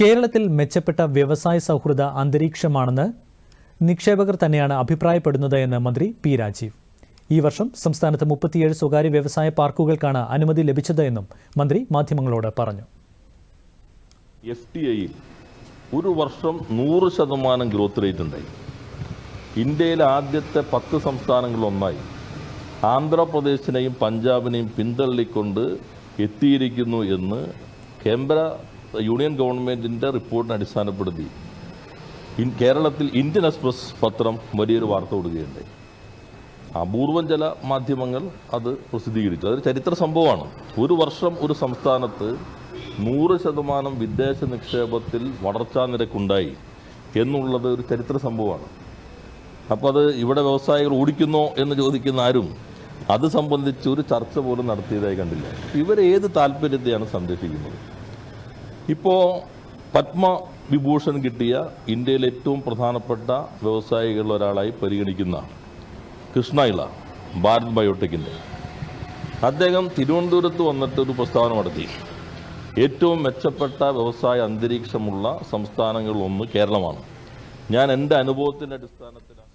കേരളത്തിൽ മെച്ചപ്പെട്ട വ്യവസായ സൗഹൃദ അന്തരീക്ഷമാണെന്ന് നിക്ഷേപകർ തന്നെയാണ് അഭിപ്രായപ്പെടുന്നത് എന്ന് മന്ത്രി പി രാജീവ്. ഈ വർഷം സംസ്ഥാനത്ത് മുപ്പത്തിയേഴ് സ്വകാര്യ വ്യവസായ പാർക്കുകൾക്കാണ് അനുമതി ലഭിച്ചത് എന്നും മന്ത്രി മാധ്യമങ്ങളോട് പറഞ്ഞു. എസ് ടി ഐയിൽ ഒരു വർഷം നൂറ് ശതമാനം ഗ്രോത്ത് റേറ്റ് ഉണ്ടായി. ഇന്ത്യയിലെ ആദ്യത്തെ പത്ത് സംസ്ഥാനങ്ങളൊന്നായി ആന്ധ്രാപ്രദേശിനെയും പഞ്ചാബിനെയും പിന്തള്ളിക്കൊണ്ട് എത്തിയിരിക്കുന്നു എന്ന് കേന്ദ്ര യൂണിയൻ ഗവൺമെന്റിന്റെ റിപ്പോർട്ടിനെ അടിസ്ഥാനപ്പെടുത്തി ഇൻ കേരളത്തിൽ ഇന്ത്യൻ എക്സ്പ്രസ് പത്രം വലിയൊരു വാർത്ത കൊടുക്കുകയുണ്ടായി. അപൂർവം ചില മാധ്യമങ്ങൾ അത് പ്രസിദ്ധീകരിച്ചു. അതൊരു ചരിത്ര സംഭവമാണ്. ഒരു വർഷം ഒരു സംസ്ഥാനത്ത് നൂറ് ശതമാനം വിദേശ നിക്ഷേപത്തിൽ വളർച്ചാ നിരക്കുണ്ടായി എന്നുള്ളത് ഒരു ചരിത്ര സംഭവമാണ്. അപ്പോൾ അത് ഇവിടെ വ്യവസായികൾ ഓടിക്കുന്നോ എന്ന് ചോദിക്കുന്ന ആരും അത് സംബന്ധിച്ച് ഒരു ചർച്ച പോലും നടത്തിയതായി കണ്ടില്ല. ഇവർ ഏത് താല്പര്യത്തെയാണ് സംരക്ഷിക്കുന്നത്? ഇപ്പോൾ പത്മ വിഭൂഷൺ കിട്ടിയ ഇന്ത്യയിലെ ഏറ്റവും പ്രധാനപ്പെട്ട വ്യവസായികളിൽ ഒരാളായി പരിഗണിക്കുന്ന കൃഷ്ണയിള ഭാരത് ബയോടെക്കിന്റെ അദ്ദേഹം തിരുവനന്തപുരത്ത് വന്നിട്ട് ഒരു പ്രസ്താവന നടത്തി. ഏറ്റവും മെച്ചപ്പെട്ട വ്യവസായ അന്തരീക്ഷമുള്ള സംസ്ഥാനങ്ങളിലൊന്ന് കേരളമാണ്. ഞാൻ എന്റെ അനുഭവത്തിന്റെ അടിസ്ഥാനത്തിലാണ്